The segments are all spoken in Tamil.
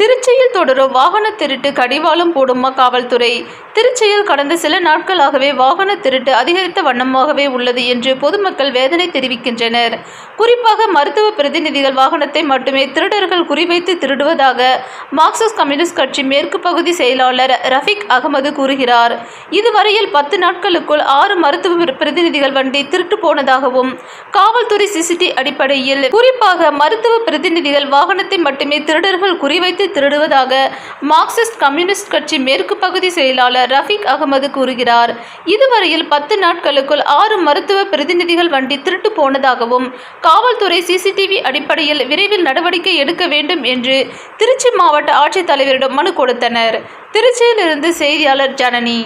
திருச்சியில் தொடரும் வாகன திருட்டு கடிவாளம் போடுமா காவல்துறை திருச்சியில் கடந்த சில நாட்களாகவே வாகன திருட்டு அதிகரித்த வண்ணமாகவே உள்ளது என்று பொதுமக்கள் வேதனை தெரிவிக்கின்றனர். குறிப்பாக மருத்துவ பிரதிநிதிகள் வாகனத்தை மட்டுமே திருடர்கள் குறிவைத்து திருடுவதாக மார்க்சிஸ்ட் கம்யூனிஸ்ட் கட்சி மேற்கு பகுதி செயலாளர் ரஃபிக் அகமது கூறுகிறார். இதுவரையில் பத்து நாட்களுக்குள் ஆறு மருத்துவ பிரதிநிதிகள் வண்டி திருட்டு போனதாகவும் காவல்துறை சிசிடி அடிப்படையில் குறிப்பாக மருத்துவ பிரதிநிதிகள் வாகனத்தை மட்டுமே திருடர்கள் குறிவைத்து திருடுவதாக மார்க்சிஸ்ட் கம்யூனிஸ்ட் கட்சி மேற்கு பகுதி செயலாளர் ரஃபீக் அகமது கூறுகிறார். இதுவரையில் பத்து நாட்களுக்குள் ஆறு மருத்துவ பிரதிநிதிகள் வண்டி திருட்டு போனதாகவும் காவல்துறை சிசிடிவி அடிப்படையில் விரைவில் நடவடிக்கை எடுக்க வேண்டும் என்று திருச்சி மாவட்ட ஆட்சித்தலைவரிடம் மனு கொடுத்தனர். திருச்சியிலிருந்து செய்தியாளர் ஜனனி.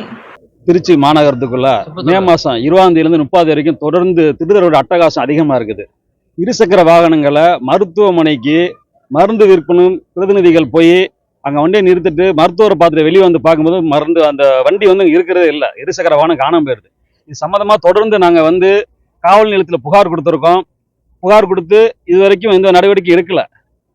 திருச்சி மாநகரத்துக்குள்ள மே மாசம் இருபதாம் தேதியிலிருந்து முப்பது வரைக்கும் தொடர்ந்து திருடரோட அட்டகாசம் அதிகமா இருக்குது. இருசக்கர வாகனங்களை மருத்துவமனைக்கு மருந்து விற்பனும் பிரதிநிதிகள் போய் அங்கே வண்டியை நிறுத்திட்டு மருத்துவரை பார்த்துட்டு வெளியே வந்து பார்க்கும்போது மருந்து அந்த வண்டி வந்து இருக்கிறதே இல்லை. இருசக்கர வாகனம் காணாமல் போயிருது இது சம்மந்தமாக தொடர்ந்து நாங்கள் வந்து காவல் நிலையத்தில் புகார் கொடுத்துருக்கோம். புகார் கொடுத்து இது வரைக்கும் எந்த நடவடிக்கை எடுக்கலை.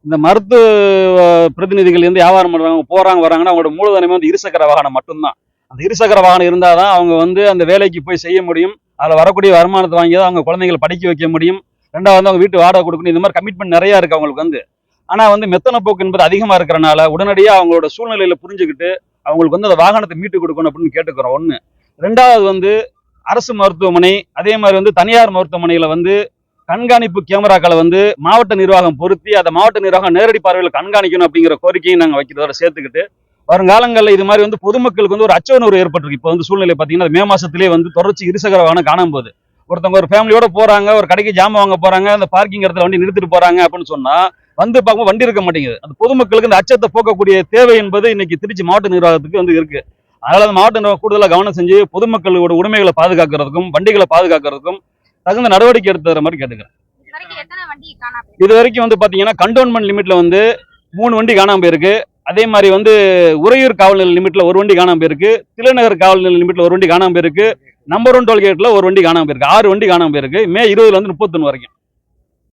இந்த மருத்துவ பிரதிநிதிகள் வந்து வியாபாரம் பண்ணுறாங்க போகிறாங்க வராங்கன்னா அவங்களோட மூலதனமே வந்து இருசக்கர வாகனம் மட்டும்தான். அந்த இருசக்கர வாகனம் இருந்தால் தான் அவங்க வந்து அந்த வேலைக்கு போய் செய்ய முடியும். அதில் வரக்கூடிய வருமானத்தை வாங்கி தான் அவங்க குழந்தைங்களை படிக்க வைக்க முடியும். ரெண்டாவது வந்து அவங்க வீட்டு வாடகை கொடுக்கணும். இந்த மாதிரி கமிட்மெண்ட் நிறையா இருக்குது அவங்களுக்கு வந்து. ஆனால் வந்து மெத்தன போக்கு என்பது அதிகமாக இருக்கிறனால உடனடியாக அவங்களோட சூழ்நிலையில புரிஞ்சுக்கிட்டு அவங்களுக்கு வந்து அந்த வாகனத்தை மீட்டு கொடுக்கணும் அப்படின்னு கேட்டுக்கிறோம். ஒன்று ரெண்டாவது வந்து அரசு மருத்துவமனை அதே மாதிரி வந்து தனியார் மருத்துவமனையில் வந்து கண்காணிப்பு கேமராக்களை வந்து மாவட்ட நிர்வாகம் பொருத்தி அதை மாவட்ட நிர்வாகம் நேரடி பார்வையில் கண்காணிக்கணும் அப்படிங்கிற கோரிக்கையை நாங்கள் வைக்கிறதோட சேர்த்துக்கிட்டு வருங்காலங்களில் இது மாதிரி வந்து பொதுமக்களுக்கு வந்து ஒரு அச்சவுணர்வு ஏற்பட்டிருக்கு. இப்போ வந்து சூழ்நிலை பார்த்தீங்கன்னா மே மாசத்திலே வந்து தொடர்ச்சி இருசக்கர வாகனம் காணாம போது ஒருத்தவங்க ஒரு ஃபேமிலியோட போறாங்க ஒரு கடைக்கு ஜாமான் வாங்க போறாங்க அந்த பார்க்கிங் இடத்துல வண்டி நிறுத்திட்டு போறாங்க அப்படின்னு சொன்னா வந்து பார்க்கும்போது வண்டி இருக்க மாட்டேங்குது. அந்த பொதுமக்களுக்கு இந்த அச்சத்தை போக்கக்கூடிய தேவை என்பது இன்னைக்கு திருச்சி மாவட்ட நிர்வாகத்துக்கு வந்து இருக்கு. அதனால அந்த மாவட்ட நிர்வாகம் கூடுதலாக கவனம் செஞ்சு பொதுமக்களோட உரிமைகளை பாதுகாக்கிறதுக்கும் வண்டிகளை பாதுகாக்கிறதுக்கும் தகுந்த நடவடிக்கை எடுத்து தர மாதிரி கேட்டுக்கிறேன். இது வரைக்கும் வந்து பாத்தீங்கன்னா கண்டோன்மெண்ட் லிமிட்ல வந்து மூணு வண்டி காணாம போயிருக்கு. அதே மாதிரி வந்து உறையூர் காவல் நிலைய லிமிட்ல ஒரு வண்டி காணாம போயிருக்கு. திலநகர் காவல் நிலைய லிமிட்ல ஒரு வண்டி காணாம போயிருக்கு. நம்பர் ஒன் டோல்கேட்ல ஒரு வண்டி காணாம போயிருக்கு. ஆறு வண்டி காணாம போயிருக்கு. மே இருபதுல இருந்து முப்பத்தொன்னு வரைக்கும்.